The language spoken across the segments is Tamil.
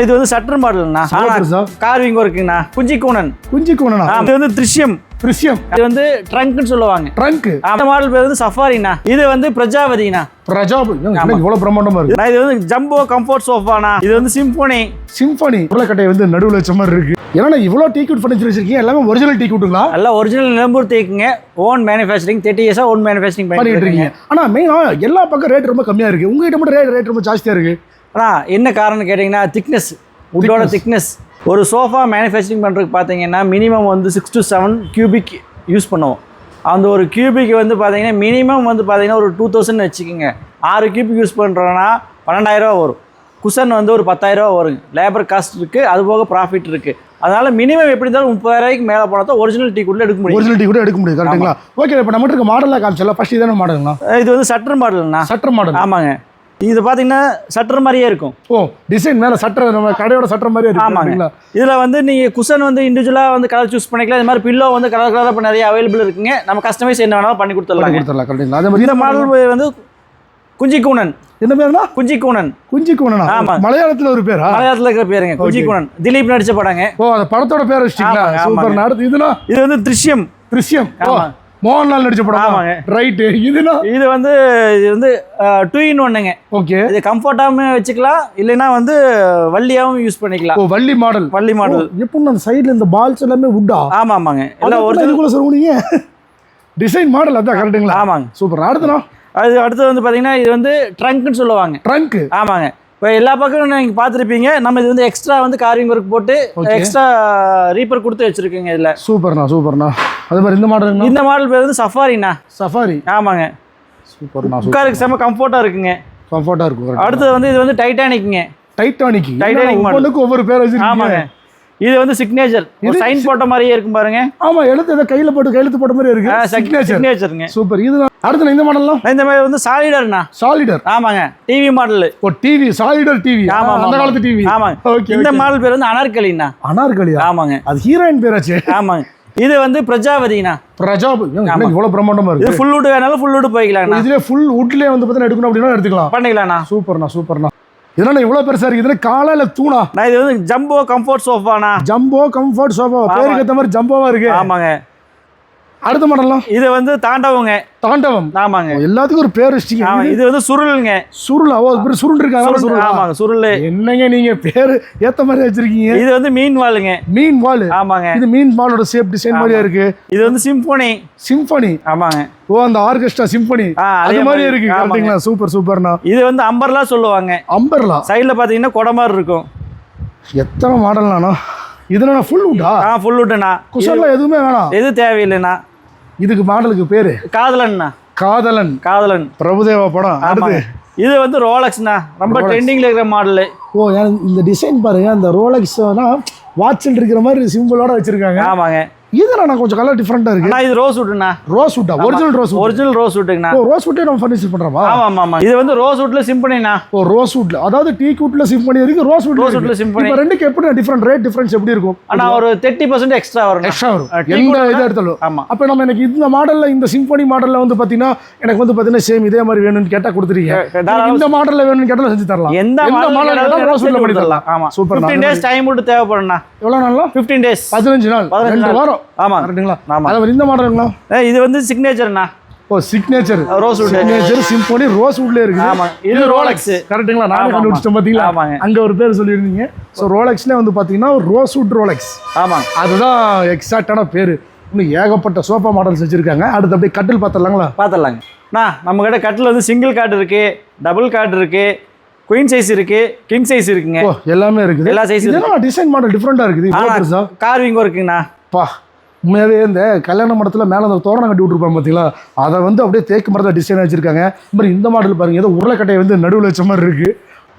இது வந்து சட்டர் மாடல்ண்ணா. கார்விங் ஒர்க்குங்கண்ணா குஞ்சி கூனன் குஞ்சு கோணனா இது வந்து திருஷ்யம். திருஷ்யம். இது வந்து ட்ரங்க்னு சொல்லுவாங்க. ட்ரங்க். அந்த மாடல் பேர் வந்து சஃபாரிண்ணா. இது வந்து பிரஜாவதிண்ணா பிரஜாப் இவ்வளவு பிரம்மாண்டமா இருக்கு. இது வந்து ஜம்போ கம்ஃபர்ட் சோஃபாண்ணா. இது வந்து சிம்போனி. சிம்பனி. உருளைக்கட்டை வந்து நடுவுல வச்ச மாதிரி இருக்கு. ஏன்னா இவ்வளோ டீ குட் ஃபர்னிச்சர் வச்சிருக்கீங்க? எல்லாமே ஒரிஜினல் டீ குட்டுங்களா? எல்லாம் ஒரிஜினல் நிலம்பூர் தேக்குங்க ஓன் மேனுஃபேக்சரிங் தேர்ட்டி இயர்ஸாக ஓன் மேனுஃபேக்சரிங் பண்ணிட்டு இருக்கீங்க. ஆனா மெயினா எல்லா பக்கம் ரேட் ரொம்ப கம்மியா இருக்கு. உங்ககிட்ட மட்டும் ரேட் ரேட் ரொம்ப ஜாஸ்தியா இருக்கு. அண்ணா என்ன காரணம் கேட்டிங்கன்னா திக்னஸ் உட்டோட திக்னஸ் ஒரு சோஃபா மேனுஃபேக்சரிங் பண்ணுறதுக்கு பார்த்தீங்கன்னா மினிமம் வந்து six to seven cubic use பண்ணுவோம். அந்த ஒரு கியூபிக் வந்து பார்த்தீங்கன்னா மினிமம் வந்து பார்த்தீங்கன்னா ஒரு டூ தௌசண்ட் வச்சுக்கோங்க. ஆறு கியூபிக் யூஸ் பண்ணுறோன்னா பன்னெண்டாயிரரூவா வரும். குஷன் வந்து ஒரு பத்தாயிரரூவா வருங்க லேபர் காஸ்ட் இருக்குது அது போக ப்ராஃபிட் இருக்குது அதனால் மினிமம் எப்படி இருந்தாலும் முப்பதாயிரூவாய்க்கு மேலே போனால் தான் ஒரிஜினல் டீ கூட எடுக்க முடியும். ஒரிஜினல் டீ கூட எடுக்க முடியும் கரெக்ட்டுங்களா ஓகே இப்போ நம்ம இருக்க மாடலாக காமிச்சல ஃபர்ஸ்ட் இதான மாடலுங்களா இது வந்து சட்டர் மாடல்ண்ணா சட்டர் மாடல் ஆமாங்க. இது பார்த்தீங்கன்னா சட்டர் மாதிரியே இருக்கும். ஓ டிசைன் மேல சட்டர் நம்ம கடையோட சட்டர் மாதிரியே இருக்கு ஆமாங்க? இதில் வந்து நீங்கள் குஷன் வந்து இண்டிவிஜுவலாக வந்து கலர் சூஸ் பண்ணிக்கலாம். இது மாதிரி பில்லோ வந்து கலர் கலராக இப்போ நிறைய அவைலபிள் இருக்குங்க. நம்ம கஸ்டமைஸ் என்ன வேணாலும் பண்ணி கொடுத்துடலாங்க. கொடுத்துடலாம் கரெக்ட்டுங்களா அதே மாதிரி இந்த மாடல் வந்து குஞ்சி கூனன். என்ன பேருனா குஞ்சி கூனன். குஞ்சு கோணனா ஆமா. மலையாளத்துல ஒரு பேரா? மலையாளத்தில் இருக்கிற பேருங்க. குஞ்சி கூனன். திலீப் நடிச்ச படங்க. ஓ அந்த படத்தோட பேர் வச்சிட்டீங்களா? சூப்பர். அடுத்து இதுனா இது வந்து திருஷ்யம். திருஷ்யம். ஆமா. மோகன்லால் நடிச்ச படம்? ஆமாங்க. ரைட்டு இதுனா இது வந்து இது வந்து டூ இன் ஒன்னுங்க ஓகே இது கம்ஃபர்ட்டாகவும் வச்சுக்கலாம் இல்லைன்னா வந்து வள்ளியாகவும் யூஸ் பண்ணிக்கலாம். ஓ வள்ளி மாடல் வள்ளி மாடல் எப்படி அந்த சைடுல இந்த பால்ஸ் எல்லாமே வுட்டா ஆமாம் ஆமாங்க. எல்லாம் ஒரிஜினல் இதுக்குள்ள சொல்லுவீங்க? டிசைன் மாடல் அதான் கரெக்ட்டுங்களா ஆமாங்க. சூப்பர். அடுத்தனா அது அடுத்து வந்து பார்த்தீங்கன்னா இது வந்து ட்ரங்க்னு சொல்லுவாங்க. ட்ரங்க் ஆமாங்க. இப்போ எல்லா பக்கமும் நீங்கள் பார்த்துருப்பீங்க. நம்ம இது வந்து எக்ஸ்ட்ரா வந்து கார்விங் ஒர்க் போட்டு. எக்ஸ்ட்ரா ரீப்பர் கொடுத்து வச்சிருக்கீங்க இதில். சூப்பர்ண்ணா சூப்பர்ண்ணா. அது மாதிரி இந்த மாடலுங்களா இந்த மாடல் பேர் வந்து சஃபாரிண்ணா சஃபாரி ஆமாங்க. சூப்பர்ண்ணா சூப்பர் உட்காருக்கு செம்ம கம்ஃபர்ட்டாக இருக்குங்க. கம்ஃபர்ட்டா இருக்கும் அடுத்தது வந்து இது வந்து டைட்டானிக்ங்க டைட்டானிக் model. ஒவ்வொன்றுக்கும் ஒவ்வொரு பேர் வச்சிருக்கீங்க. ஆமாங்க. இது வந்து சிக்னேச்சர் ஒரு சைன் போட்ட மாதிரியே இருக்கும் பாருங்க. ஆமா எழுத்து ஏதோ கையில போட்டு கையெழுத்து போட்ட மாதிரி இருக்கு. சிக்னேச்சர் சிக்னேச்சருங்க சூப்பர். இது அடுத்து இந்த மாடல்லாம் இந்த மாதிரி வந்து சாலிடர்ண்ணா சாலிடர் ஆமாங்க. TV model oh TV Solidaire TV ஆமா, அந்த. காலத்து டிவி ஆமாங்க ஓகே இந்த மாடல் பேர் வந்து அனார்கலிண்ணா அனார்கலியா ஆமாங்க. அது ஹீரோயின் பேராச்சே. ஆமாங்க. இது வந்து பிரஜாவதிண்ணா பிரஜாப் ஏங்க, இவ்வளவு பிரம்மாண்டமா இது இருக்கு ஃபுல் வுட் வேணாலும் ஃபுல் வுட் போய்க்கலாம்ண்ணா. இதுல ஃபுல் வுட்லயே வந்து பார்த்தீங்கன்னா எடுக்கணும் அப்படின்னா எடுத்துக்கலாம். பண்ணிக்கலாம்ண்ணா. சூப்பர்ண்ணா சூப்பர்ண்ணா. இதெல்லாம் இவ்வளவு பெருசா இருக்கு இதுல காலையில தூணா? நான் இது வந்து ஜம்போ கம்ஃபர்ட் சோஃபாண்ணா ஜம்போ கம்ஃபர்ட் சோஃபா பேருக்கு ஏத்த மாதிரி ஜம்போவா இருக்கு. ஆமாங்க. அடுத்த மாடல்லாம் இது வந்து தாண்டவங்க. தாண்டவம். ஆமாங்க. எல்லாத்துக்கும் ஒரு பேர் வச்சிட்டீங்க. இது வந்து சுருளுங்க. சுருளா சுருண்டு இருக்காங்க சுருள், சுருளா ஆமாங்க சுருள். என்னங்க நீங்க பேரு? ஏத்த மாதிரி வச்சிருக்கீங்க. இது வந்து மீன் வாளுங்க. மீன் வால் ஆமாங்க. இது மீன் வாலோட ஷேப் டிசைன் மாதிரியா இருக்கு. இது வந்து சிம்போனி. சிம்பனி. ஆமாங்க. ஓ அந்த ஆர்கெஸ்ட்ரா சிம்பனி. அதே மாதிரி இருக்கு. கரெக்ட்டுங்களா சூப்பர் சூப்பர்ண்ணா. இது வந்து அம்பர்லா சொல்லுவாங்க. அம்பர்லா? சைடில் பார்த்தீங்கன்னா கொடை மாதிரி இருக்கும். எத்தனை மாடல்னாண்ணா? இதுல ஃபுல் உண்டா ஆ? ஃபுல் வுட்டுண்ணா குஷன்லாம் எதுவுமே வேணாம். எது தேவையில்லைண்ணா. இதுக்கு மாடலுக்கு பேரு? காதலன்ண்ணா காதலன். காதலன். பிரபுதேவா படம். அடுத்து? இது வந்து ரோலக்ஸ்ண்ணா. ரொம்ப Rolex. ட்ரெண்டிங்கில் இருக்கிற மாடலு. ஓ இந்த டிசைன் பாருங்க. அந்த ரோலக்ஸ்னா வாட்சில் இருக்கிற மாதிரி சிம்பிளோட வச்சிருக்காங்க. ஆமாங்க. நான் கொஞ்சம் கலர் டிஃப்ரெண்டா இருக்கு. இது ரோஸ் வுட்டுண்ணா ரோஸ் வுட்டா original rose wood original rose வுட்டுங்கண்ணா ஓ ரோஸ் வுட்டே நம்ம ஃபர்னிச்சர் பண்றோமா? ஆமா ஆமா இது வந்து ரோஸ் வுட்ல சிம்பனிண்ணா ஓ ரோஸ் வுட்ல அதாவது டீ குட்ல சிம்பனி இருக்கு ரோஸ் வுட்ல ரோஸ் வுட்ல சிம்பனி இப்போ ரெண்டுக்கு எப்படி டிஃபரெண்ட் ரேட் டிஃபரன்ஸ் எப்படி இருக்கும்? ஆனா ஒரு தேர்ட்டி பர்சன்ட் எக்ஸ்ட்ரா வரும். எக்ஸ்ட்ரா வரும் எந்த இதை எடுத்தாலும் ஆமா. அப்போ நம்ம எனக்கு இந்த மாடல்ல இந்த சிம்பனி மாடல்ல வந்து பாத்தீங்கன்னா எனக்கு வந்து பாத்தீங்கன்னா சேம் இதே மாதிரி வேணும்னு கேட்டா கொடுத்துருக்கீங்க இந்த மாடல்ல வேணும்னு கேட்டாலும் செஞ்சு தரலாம். எந்த மாடல் மாடல் கேட்டாலும் ரோஸ் வுட்ல பண்ணி தரலாம். ஆமா. சூப்பர் 15 டேஸ் டைம் விட்டு தேவைப்படும்ண்ணா. எவ்வளவு நாளா 15 டேஸ் பதினஞ்சு நாள். பதினஞ்சு ரெண்டு நாள். வாரம். ஆமா. கரெக்ட்டுங்களா ஆமா. அதே இந்த மாடலுங்களா இது வந்து சிக்னேச்சர்ண்ணா ஓ signature rose wood signature symphony rose வுட்ல இருக்கு ஆமா. இது ரோலக்ஸ் கரெக்ட்டுங்களா நானே ஆமா, கண்டுபிடிச்சிட்டேன் பாத்தீங்களா? ஆமாங்க. அங்க ஒரு பேர் சொல்லியிருந்தீங்க. ஸோ ரோலெக்ஸ்ல வந்து பாத்தீங்கன்னா ரோஸ் வுட் ரோலெக்ஸ் ஆமாங்க அதுதான் எக்ஸாக்டான பேர். இன்னும் ஏகப்பட்ட சோஃபா மாடல்ஸ் வச்சிருக்காங்க. அடுத்து அப்படியே கட்டில் பார்த்துடலாங்களா பார்த்துடலாங்க அண்ணா நம்ம கிட்ட கட்டில் வந்து சிங்கிள் காட் இருக்கு டபுள் காட் இருக்கு குயின் சைஸ் இருக்கு கிங் சைஸ் இருக்குங்க. எல்லாமே இருக்குது. எல்லா இதெல்லாம் டிசைன் மாடல் டிஃப்ரெண்டா இருக்குது? இவ்வளோ பெருசா கார்விங் இருக்குங்கண்ணா பா. உண்மையாவே இந்த கல்யாண மடத்துல மேல அந்த தோரணம் கட்டி விட்டுருப்பாங்க பார்த்தீங்களா அதை வந்து அப்படியே தேக்கு மரத்தில் டிசைன் வச்சிருக்காங்க. இந்த மாதிரி இந்த மாடல் பாருங்க ஏதோ உருளைக்கட்டையை வந்து நடுவில் வச்ச மாதிரி இருக்கு.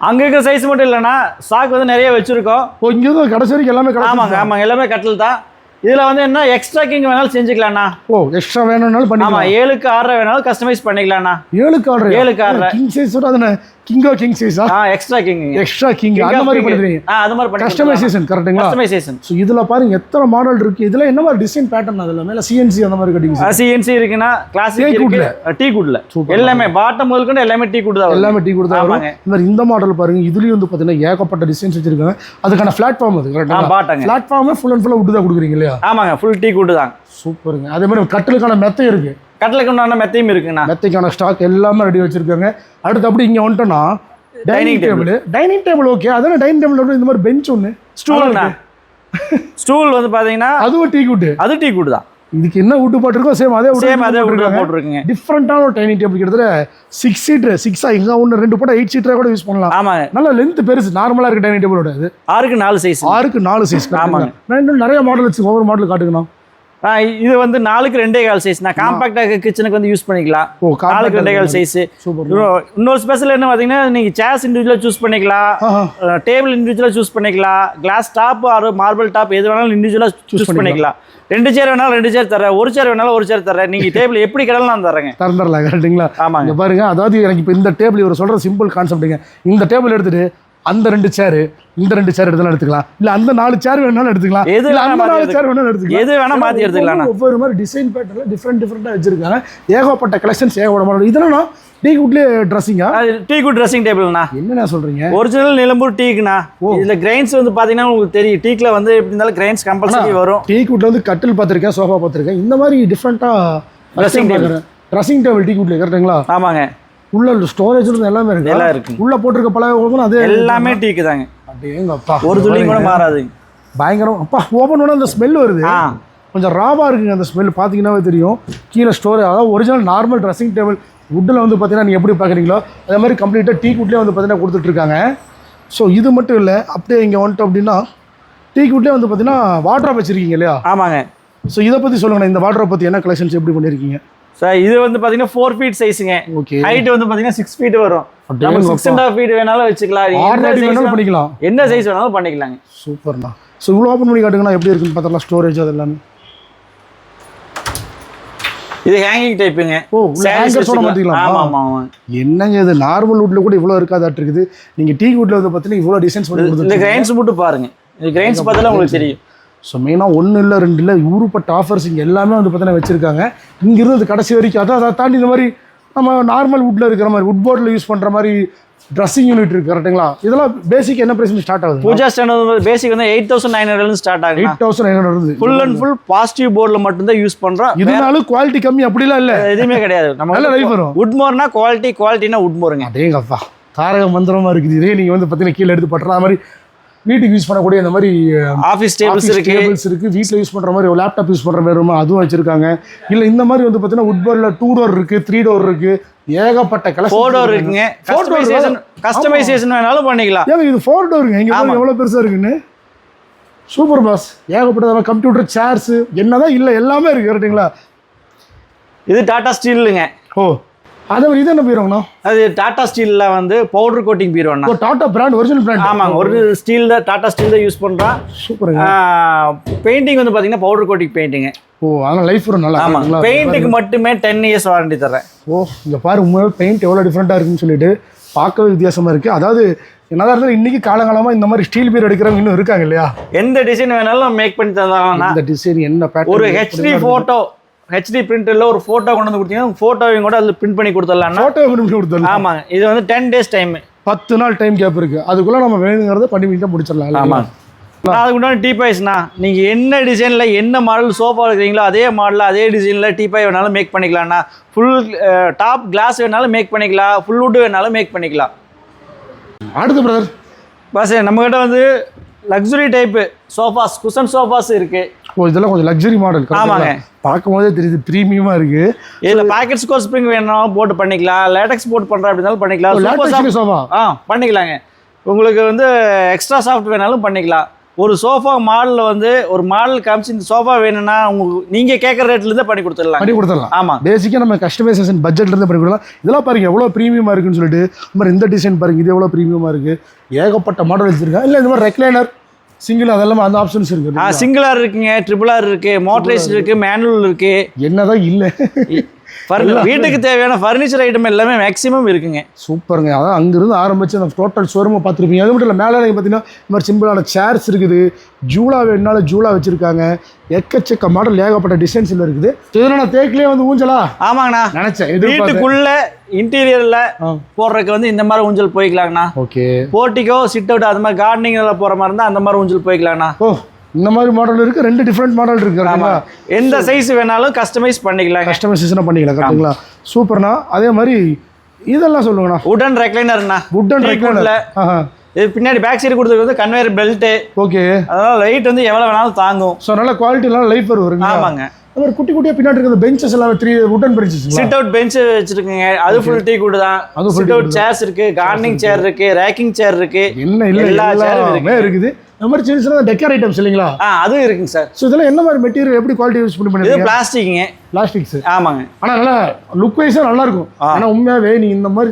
அங்க இருக்கிற சைஸ் மட்டும் இல்லைண்ணா ஸ்டாக் வந்து நிறைய வச்சிருக்கோம். ஓ இங்கே தான் கடைசி வரைக்கும் எல்லாமே ஆமாங்க ஆமாங்க எல்லாமே கட்டில் தான். இதுல வந்து என்ன எக்ஸ்ட்ரா கிங் வேணாலும் செஞ்சுக்கலாம்ண்ணா. ஓ எக்ஸ்ட்ரா வேணும்னாலும் பண்ணிக்கலாம். ஏழுக்கு ஆறரை வேணாலும் கஸ்டமைஸ் பண்ணிக்கலாம்ண்ணா. ஏழுக்கு ஆர்டர் ஏழுக்கு ஆறரை. கிங் சைஸ் அதனை கிங்கோ கிங் சைஸா ஆ? எக்ஸ்ட்ரா கிங் எக்ஸ்ட்ரா கிங் அந்த மாதிரி பண்ணுறீங்க ஆ அது மாதிரி கஸ்டமைசேஷன் கரெக்ட்டுங்களா கஸ்டமைசேஷன் ஸோ இதில் பாருங்க எத்தனை மாடல் இருக்கு? இதில் என்ன மாதிரி டிசைன் பேட்டர்ன் அதில்? மேலே சிஎன்சி அந்த மாதிரி கட்டிங் சிஎன்சி இருக்குன்னா கிளாசிக் Teak இருக்கு. டீ குட்ல எல்லாமே பாட்டம் முதல்கொண்டு எல்லாமே டீ குட் தான். எல்லாமே டீ கொடுத்தா வரும். ஆமாங்க. இந்த மாதிரி இந்த மாடல் பாருங்க இதுலயும் வந்து பார்த்தீங்கன்னா ஏகப்பட்ட டிசைன்ஸ் வச்சிருக்காங்க. அதுக்கான பிளாட்ஃபார்ம் அது கரெக்டாக பாட்டங்க பிளாட்ஃபார்மே ஃபுல் அண்ட் ஃபுல்லாக விட்டு தான் கொடுக்குறீங்க இல்லையா? ஆமாங்க ஃபுல் டீ குட் தான் சூப்பருங்க அதே மாதிரி கட்டிலுக்கான மெத்தை இருக்கு. கட்டலுக்கு உண்டான மெத்தையும் இருக்குண்ணா. மெத்தைக்கான ஸ்டாக் எல்லாமே ரெடி வச்சிருக்காங்க. அடுத்து அப்படி இங்கே வந்துட்டோம்னா dining table dining table okay அதான டைனிங் டேபிள் இந்த மாதிரி பெஞ்ச் ஒன்று ஸ்டூல்ண்ணா ஸ்டூல் வந்து பாத்தீங்கன்னா அதுவும் டீ குட்டு. அது டீ குட் தான். இதுக்கு என்ன விட்டு போட்டிருக்கோ சேம் அதே சேம் அதே போட்டிருக்குங்க. டிஃப்ரெண்ட்டான ஒரு டைனிங் டேபிள் கிட்டத்தட்ட சிக்ஸ் சீட்டர் சிக்ஸா இங்கே ஒன்று ரெண்டு போட்டால் எயிட் சீட்டராக கூட யூஸ் பண்ணலாம். ஆமாங்க. நல்ல லென்த் பெருசு. நார்மலாக இருக்கு டைனிங் டேபிளோட இது. ஆறுக்கு நாலு சைஸ் ஆறுக்கு நாலு சைஸ் ஆமாங்க. நான் இன்னும் நிறைய மாடல் வச்சு ஒவ்வொரு மாடல் காட்டுங்கண்ணா. இது வந்து நாலுக்கு ரெண்டே கால் சைஸ் நான் காம்பாக்டாக கிச்சனுக்கு வந்து யூஸ் பண்ணிக்கலாம். ஓ நாலுக்கு ரெண்டே கால் சைஸ் இன்னொரு ஸ்பெஷல் என்ன பார்த்தீங்கன்னா நீங்கள் சேர்ஸ் இண்டிவிஜுவலாக சூஸ் பண்ணிக்கலாம். டேபிள் இண்டிவிஜுவலாக சூஸ் பண்ணிக்கலாம். Glass top or marble top எது வேணாலும் இண்டிவிஜுவலாக சூஸ் பண்ணிக்கலாம். ரெண்டு சேர் வேணாலும் ரெண்டு சேர் தரேன் ஒரு சேர் வேணாலும் ஒரு சேர் தரேன் நீங்கள் டேபிள் எப்படி கிடலாம் நான் தரேங்க திறந்துடலாம் கரெக்டுங்களா ஆமாங்க. பாருங்க அதாவது எனக்கு இப்போ இந்த டேபிள் இவர் சொல்ற சிம்பிள் கான்செப்ட்டுங்க இந்த டேபிள் எடுத்துட்டு அந்த ரெண்டு சேரு இந்த ரெண்டு சேர் எடுத்தாலும் எடுத்துக்கலாம். இல்ல அந்த நாலு சேர் வேணாலும் எடுத்துக்கலாம். எது அந்த மாத்தி நாலு சேர் வேணாலும் எடுத்துக்கலாம். எது வேணா மாற்றி எடுத்துக்கலாம் ஒவ்வொரு மாதிரி டிசைன் பேட்டர்ல டிஃப்ரெண்ட் டிஃப்ரெண்டாக வச்சிருக்காங்க. ஏகப்பட்ட கலெக்ஷன்ஸ் ஏகப்பட்ட மாடல் இதெல்லாம் டீ குட்லேயே ட்ரெஸ்ஸிங்கா டீ குட் ட்ரெஸ்ஸிங் டேபிள்ண்ணா என்னண்ணா சொல்றீங்க? ஒரிஜினல் நிலம்பூர் டீக்குண்ணா இதில் கிரைன்ஸ் வந்து பார்த்தீங்கன்னா உங்களுக்கு தெரியும். டீக்ல வந்து எப்படி இருந்தாலும் கிரைன்ஸ் கம்பல்சரி வரும். டீ குட்ல வந்து கட்டில் பார்த்துருக்கேன் சோஃபா பார்த்துருக்கேன். இந்த மாதிரி டிஃப்ரெண்ட்டாக Dressing table. Dressing table tea குட்ல கரெக்டுங்களா ஆமாங்க. உள்ள ஸ்டோரேஜ் எல்லாமே இருக்கு? எல்லாம் இருக்குங்க. உள்ள போட்டிருக்க பழைய ஓபன் அதே எல்லாமே டீக்கு தாங்க அப்படியேங்கப்பா ஒரு துளியும் கூட மாறாதுங்க. பயங்கரம். அப்பா ஓப்பன் பண்ணா அந்த ஸ்மெல் வருது. கொஞ்சம் ராவா இருக்குங்க அந்த ஸ்மெல் பார்த்தீங்கன்னாவே தெரியும். கீழே ஸ்டோரேஜ் அதாவது ஒரிஜினல் நார்மல் ட்ரெஸ்ஸிங் டேபிள் வுட்டில் வந்து பார்த்தீங்கன்னா நீங்கள் எப்படி பார்க்குறீங்களோ அதே மாதிரி கம்ப்ளீட்டாக டீ குட்லேயே வந்து பார்த்தீங்கன்னா கொடுத்துட்ருக்காங்க ஸோ இது மட்டும் இல்லை அப்படியே இங்கே வந்துட்டோம் அப்படின்னா டீ குட்லேயே வந்து பார்த்தீங்கன்னா வாட்ராப் வச்சிருக்கீங்க இல்லையா? ஆமாங்க. ஸோ இதை பற்றி சொல்லுங்கண்ணா இந்த வாட்ராப் பற்றி என்ன கலெக்ஷன்ஸ் எப்படி பண்ணியிருக்கீங்க சார் இது வந்து பார்த்தீங்கன்னா ஃபோர் ஃபீட் சைஸுங்க ஹைட் வந்து பார்த்தீங்கன்னா சிக்ஸ் ஃபீட் வரும். நம்ம சிக்ஸ் அண்ட் ஹாஃப் ஃபீட் வேணாலும் வச்சுக்கலாம். பண்ணிக்கலாம். என்ன சைஸ் வேணாலும் பண்ணிக்கலாங்க. சூப்பர்ண்ணா ஸோ இவ்வளோ ஓப்பன் பண்ணி காட்டுங்கண்ணா எப்படி இருக்குன்னு பார்த்தலாம் ஸ்டோரேஜ் அது எல்லாமே. இது ஹேங்கிங் டைப்புங்க ஓ, வச்சுக்கலாம். மாத்திக்கலாமா? ஆமா ஆமா என்னங்க இது? நார்மல் வுட்ல கூட இவ்வளோ இருக்காதாட்டு இருக்குது. நீங்கள் டீ வுட்ல வந்து பார்த்தீங்கன்னா இவ்வளோ டிசைன்ஸ் பண்ணி இந்த கிரைன்ஸ் மட்டும் பாருங்க. இந்த கிரைன்ஸ் பார்த்தாலே உங்களுக்கு தெரியும். ஸோ மெயினாக ஒன்று இல்லை ரெண்டு இல்லை ஊருப்பட்ட ஆஃபர்ஸ் இங்கே எல்லாமே வந்து பார்த்தீங்கன்னா வச்சுருக்காங்க. இங்கிருந்து கடைசி வரைக்கும். அதான் அதை தாண்டி இந்த மாதிரி நம்ம நார்மல் வுட்டில் இருக்கிற மாதிரி வுட் போர்டில் யூஸ் பண்ணுற மாதிரி ட்ரெஸ்ஸிங் யூனிட் இருக்கு கரெக்ட்டுங்களா இதெல்லாம் பேசிக் என்ன ப்ரைஸ் ஸ்டார்ட் ஆகுது? பூஜா ஸ்டாண்ட் பேசிக் வந்து எயிட் தௌசண்ட் நைன் ஹண்ட்ரட்ல ஸ்டார்ட் ஆகுது. Eight thousand nine hundred full and full positive போர்டில் மட்டும்தான் யூஸ் பண்றோம். இதனாலும் குவாலிட்டி கம்மி அப்படிலாம் இல்லை. எதுவுமே கிடையாது. நம்ம நல்ல லைஃப் வரும். உட்மோர்னா குவாலிட்டி குவாலிட்டினா உட்மோருங்க அடேங்கப்பா தாரக மந்திரமா இருக்குது. இதே நீங்கள் வந்து பார்த்தீங்கன்னா கீழே எடுத்து பட்டுற மாதிரி வீட்டுக்கு யூஸ் பண்ணக்கூடிய இந்த மாதிரி ஆஃபீஸ் டேபிள்ஸ் இருக்கு. டேபிள்ஸ் இருக்கு. வீட்டில் யூஸ் பண்ற மாதிரி லேப்டாப் யூஸ் பண்ற மாதிரி ரூம் அதுவும் வச்சிருக்காங்க. இல்ல இந்த மாதிரி வந்து பார்த்தீங்கன்னா வுட் போர்டில் டூ டோர் இருக்கு த்ரீ டோர் இருக்கு. ஏகப்பட்ட கலெக்ஷன் ஃபோர் டோர் இருக்குங்க. கஸ்டமைசேஷன் கஸ்டமைசேஷன் வேணாலும் பண்ணிக்கலாம். ஏங்க இது ஃபோர் டோருங்க இங்க பாருங்க எவ்வளவு பெருசா இருக்குன்னு? சூப்பர் பாஸ் ஏகப்பட்ட கம்ப்யூட்டர் சேர்ஸ் என்னதான் இல்ல எல்லாமே இருக்கு கரெக்ட்டுங்களா இது டாடா ஸ்டீலுங்க ஓ. அதே மாதிரி இது என்ன போயிருவாங்கண்ணா அது டாடா ஸ்டீல்ல வந்து பவுடர் கோட்டிங் பீரோண்ணா டாடா பிராண்ட் ஒரிஜினல் பிராண்ட் ஆமாங்க ஒரு ஸ்டீல் தான் டாடா ஸ்டீல் தான் யூஸ் பண்றோம் சூப்பருங்க. பெயிண்டிங் வந்து பாத்தீங்கன்னா பவுடர் கோட்டிங் பெயிண்டிங் ஓ அதனால லைஃப் வரும் நல்லா ஆமாங்க? பெயிண்ட்டுக்கு மட்டுமே டென் இயர்ஸ் வாரண்டி தரேன் ஓ இங்க பாரு உண்மையாவே பெயிண்ட் எவ்வளவு டிஃப்ரெண்டா இருக்குன்னு சொல்லிட்டு பார்க்கவே வித்தியாசமா இருக்கு. அதாவது என்னதான் இருந்தாலும் இன்னைக்கு காலங்காலமா இந்த மாதிரி ஸ்டீல் பீர் எடுக்கிறவங்க இன்னும் இருக்காங்க இல்லையா? எந்த டிசைன் வேணாலும் மேக் பண்ணி தந்தாங்கன்னா இந்த டிசைன் என்ன ஒரு ஹெச்டி போட்டோ ஹெச்டி பிரிண்டர்ல ஒரு போட்டோ கொண்டு வந்து கொடுத்தீங்கன்னா போட்டோவையும் கூட அதில் பிரிண்ட் பண்ணி கொடுத்துடலாம்னா போட்டோ விரும்பி கொடுத்தோம் ஆமாங்க. இது வந்து டென் டேஸ் டைம் பத்து நாள் டைம் கேப் இருக்கு. அதுக்குள்ள நம்ம வேணுங்கிறத பண்ணி பண்ணிட்டு முடிச்சிடலாம் நான் அதுக்கு முன்னாடி டீபாய்ஸ்ண்ணா நீங்கள் என்ன டிசைனில் என்ன மாடல் சோஃபா இருக்கிறீங்களோ அதே மாடலில் அதே டிசைனில் டீபாய் வேணாலும் மேக் பண்ணிக்கலாம்ண்ணா ஃபுல் டாப் கிளாஸ் வேணாலும் மேக் பண்ணிக்கலாம் ஃபுல் வுட் வேணாலும் மேக் பண்ணிக்கலாம். அடுத்து பிரதர் பஸ் நம்மக்கிட்ட வந்து luxury type sofas cushion sofas இருக்குது இதெல்லாம் கொஞ்சம் லக்ஸரி மாடல் ஆமாங்க. பார்க்கும் போதே தெரியுது ப்ரீமியமா இருக்கு. இதில் பாக்கெட் ஸ்கோர் ஸ்ப்ரிங் வேணாலும் போட்டு பண்ணிக்கலாம். லேட்டக்ஸ் போட்டு பண்ணுற அப்படின்னாலும் பண்ணிக்கலாம். சோஃபா ஆ பண்ணிக்கலாங்க. உங்களுக்கு வந்து எக்ஸ்ட்ரா சாஃப்ட் வேணாலும் பண்ணிக்கலாம். ஒரு சோஃபா மாடலில் வந்து ஒரு மாடல் காமிச்சு இந்த சோஃபா வேணும்னா உங்களுக்கு நீங்கள் கேட்குற ரேட்லேருந்தே பண்ணி கொடுத்துடலாம் பண்ணி கொடுத்துடலாம். ஆமாம் பேசிக்காக நம்ம கஸ்டமைசேஷன் பட்ஜெட்ல இருந்து பண்ணி கொடுக்கலாம். இதெல்லாம் பாருங்க எவ்வளோ ப்ரீமியமா இருக்குன்னு சொல்லிட்டு இந்த மாதிரி இந்த டிசைன் பாருங்க இது எவ்வளோ ப்ரீமியமா இருக்கு. ஏகப்பட்ட மாடல் வச்சிருக்காங்க இல்லை இந்த மாதிரி ரெக்லைனர் சிங்கிள் அதெல்லாம் அந்த ஆப்ஷன்ஸ் இருக்கு சிங்கிளார் இருக்குங்க ட்ரிபிள் ஆர் இருக்கு மோட்டரைஸ் இருக்கு மேனுவல் இருக்கு. என்னதான் இல்லை. வீட்டுக்கு தேவையான ஃபர்னிச்சர் ஐட்டம் எல்லாமே மேக்ஸிமம் இருக்குங்க. சூப்பருங்க. அதான் அங்கிருந்து ஆரம்பிச்சு அந்த டோட்டல் ஷோரூமை பார்த்துருப்பீங்க. அது மட்டும் இல்லை மேலே பார்த்தீங்கன்னா இந்த மாதிரி சிம்பிளான சேர்ஸ் இருக்குது. ஜூலா வேணுனாலும் ஜூலா வச்சுருக்காங்க. எக்கச்சக்க மாடல் ஏகப்பட்ட டிசைன்ஸில் இருக்குது. இதெல்லாம் நான் தேக்கிலே வந்து ஊஞ்சலா? ஆமாங்கண்ணா. நினச்சேன் வீட்டுக்குள்ள இன்டீரியர்ல. போடுறதுக்கு வந்து இந்த மாதிரி ஊஞ்சல் போய்க்கலாங்கண்ணா. ஓகே. போர்ட்டிக்கோ சிட் அவுட் அது மாதிரி கார்டனிங்ல போற மாதிரி இருந்தா அந்த மாதிரி ஊஞ்சல் போய்க்கலாங்கண்ணா. ஓ. இந்த மாதிரி மாடல் இருக்குது ரெண்டு டிஃப்ரெண்ட் மாடல் கரெக்டுங்களா எந்த சைஸ் வேணாலும் கஸ்டமைஸ் பண்ணிக்கலாங்க. கஸ்டமைசேஷனாக பண்ணிக்கலாம் கரெக்டுங்களா சூப்பர்ண்ணா அதே மாதிரி இதெல்லாம் சொல்லுங்கண்ணா. உடன் ரெக்லைனர்ண்ணா வுட் அண்ட் Teakwoodல. ஆஹா. இது பின்னாடி பேக் சைடு கொடுத்தது வந்து கன்வேயர் பெல்ட் ஓகே அதனால வெயிட் வந்து எவ்வளவு வேணாலும் தாங்கும். ஸோ நல்ல குவாலிட்டிலாம் லைஃப் வருங்க ஆமாங்க. மாதிரி குட்டி குட்டியாக பின்னாடி இருக்கிற பெஞ்சஸ் எல்லாம் three wooden benches sit out bench வச்சிருக்குங்க. அது ஃபுல் டீ கூட தான். அது சிட் அவுட் சேர்ஸ் இருக்கு கார்டனிங் சேர் இருக்கு ரேக்கிங் சேர் இருக்கு. என்ன இல்லை எல்லா சேரும் இருக்குது. இந்த மாதிரி சின்ன சின்ன டெக்கர் ஐட்டம்ஸ் இல்லைங்களா? ஆ அதுவும் இருக்குங்க சார். ஸோ இதெல்லாம் என்ன மாதிரி மெட்டீரியல் எப்படி குவாலிட்டி யூஸ் பண்ணி பண்ணிருக்கீங்க பிளாஸ்டிக்ங்க பிளாஸ்டிக்ஸ் ஆமாங்க. ஆனால் நல்லா லுக் வைஸாக நல்லா இருக்கும். ஆனால் உண்மையாகவே நீ இந்த மாதிரி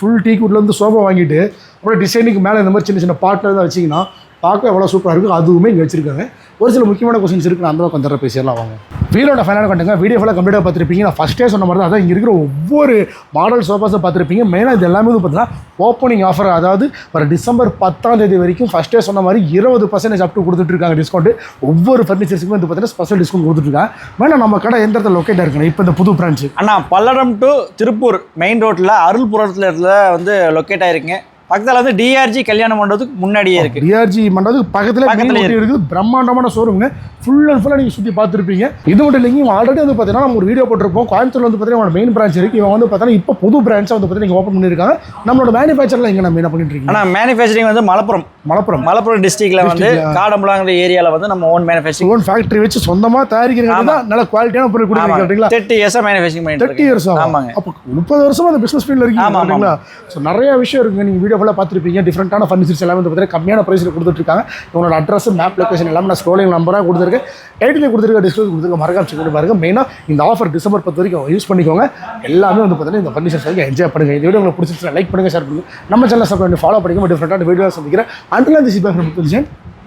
ஃபுல் டீ குட்ல இருந்து சோஃபா வாங்கிட்டு அப்புறம் டிசைனுக்கு மேலே இந்த மாதிரி சின்ன சின்ன பாட்டில் தான் வச்சிங்கன்னா பார்க்க எவ்வளோ சூப்பராக இருக்கும். அதுவுமே இங்கே வச்சிருக்காங்க. ஒரு சில முக்கியமான கொஸ்டின்ஸ் இருக்கு நான் அந்த பக்கம் தர பேசிடலாம் வாங்க. வீலோட ஃபைனலாக கண்டுங்க வீடியோ ஃபுல்லாக கம்ப்ளீட்டாக பார்த்துருப்பீங்க. நான் ஃபஸ்ட்டே சொன்ன மாதிரி தான் அதான் இங்கே இருக்கிற ஒவ்வொரு மாடல் சோஃபாஸை பார்த்துருப்பீங்க. மெயினாக இது எல்லாமே வந்து பார்த்தீங்கன்னா ஓப்பனிங் ஆஃபர் அதாவது வர டிசம்பர் பத்தாம் தேதி வரைக்கும் ஃபஸ்ட்டே சொன்ன மாதிரி இருபது பர்சன்டேஜ் அப் டு கொடுத்துட்ருக்காங்க டிஸ்கவுண்ட் ஒவ்வொரு ஃபர்னிச்சர்ஸுக்குமே வந்து பார்த்தீங்கன்னா ஸ்பெஷல் டிஸ்கவுண்ட் கொடுத்துட்ருக்காங்க வேணா நம்ம கடை எந்த இடத்துல லொக்கேட் இருக்கணும் இப்போ இந்த புது பிரான்ச்சு அண்ணா பல்லடம் டு திருப்பூர் மெயின் ரோட்டில் அருள்புரத்தில் வந்து லொக்கேட் ஆயிருக்குங்க பக்கத்துல வந்து டிஆர்ஜி கல்யாண மண்டபத்துக்கு முன்னாடியே இருக்கு. டிஆர்ஜி மண்டபத்துக்கு பக்கத்துல பக்கத்துல இருக்குது பிரம்மாண்டமான ஷோரூம்ங்க ஃபுல் அண்ட் ஃபுல்லாக நீங்கள் சுற்றி பார்த்துருப்பீங்க. இது மட்டும் இல்லைங்க இவன் ஆல்ரெடி வந்து பார்த்தீங்கன்னா நம்ம ஒரு வீடியோ போட்டிருப்போம். கோயம்புத்தூர்ல வந்து பார்த்தீங்கன்னா மெயின் பிரான்ச் இருக்கு. இவன் வந்து பார்த்தீங்கன்னா இப்போ புது பிரான்ச்சை வந்து பார்த்தீங்கன்னா ஓப்பன் பண்ணியிருக்காங்க நம்மளோட மேனுஃபேக்சரில் எங்கே நம்ம என்ன பண்ணிட்டு இருக்கீங்க? ஆனா மேனுஃபேக்சரிங் வந்து மலப்புரம். மலப்புரம். மலப்புரம் டிஸ்ட்ரிக்ட்ல வந்து காடம்புலாங்கிற ஏரியால வந்து நம்ம ஓன் மேனுஃபேக்சரிங் ஓன் ஃபேக்டரி வச்சு சொந்தமாக தயாரிக்கிறீங்க தான் நல்ல குவாலிட்டியான பொருள் கொடுக்குறீங்க கரெக்டுங்களா தேர்ட்டி இயர்ஸா மேனுஃபேக்சரிங் பண்ணிட்டு தேர்ட்டி இயர்ஸ் ஆமாங்க. அப்போ முப்பது வருஷமா அந்த பிசினஸ் ஃபீல்டில் இருக்கீங்க ஆமா, ஆமா. இல்லைங்களா ஸோ நிறைய விஷயம் இருக்குங்க. நீங்கள் வீடியோ ஃபுல்லாக பார்த்துருப்பீங்க. டிஃப்ரெண்ட்டான ஃபர்னிச்சர்ஸ் எல்லாமே வந்து பார்த்தீங்கன்னா கம்மியான ப்ரைஸில் கொடுத்துட்ருக்காங்க. இவங்களோட அட்ரஸ் மேப் லொக்கேஷன் எல்லாமே நான் ஸ்க்ரோலிங் நம்பராக கொடுத்துருக்கேன். டைட்டில் கொடுத்துருக்க டிஸ்கவுண்ட் கொடுத்துருக்க மறக்காம செக் பண்ணி பாருங்க. மெயினாக இந்த ஆஃபர் டிசம்பர் பத்து வரைக்கும் யூஸ் பண்ணிக்கோங்க. எல்லாமே வந்து பார்த்தீங்கன்னா இந்த ஃபர்னிச்சர்ஸ் வரைக்கும் என்ஜாய் பண்ணுங்க. இந்த வீடியோ உங்களுக்கு பிடிச்சிருச்சு லைக் பண்ணுங்க ஷேர் பண்ணுங்கள் நம்ம சேனல் சப்ஸ்கிரைப் பண்ணி ஃபாலோ பண்ணிக்கோங்க. டிஃப்ரெண்ட்டான வீடியோ சந்திக்கிறேன். அண்டில் அந்த சிபாக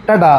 டாடா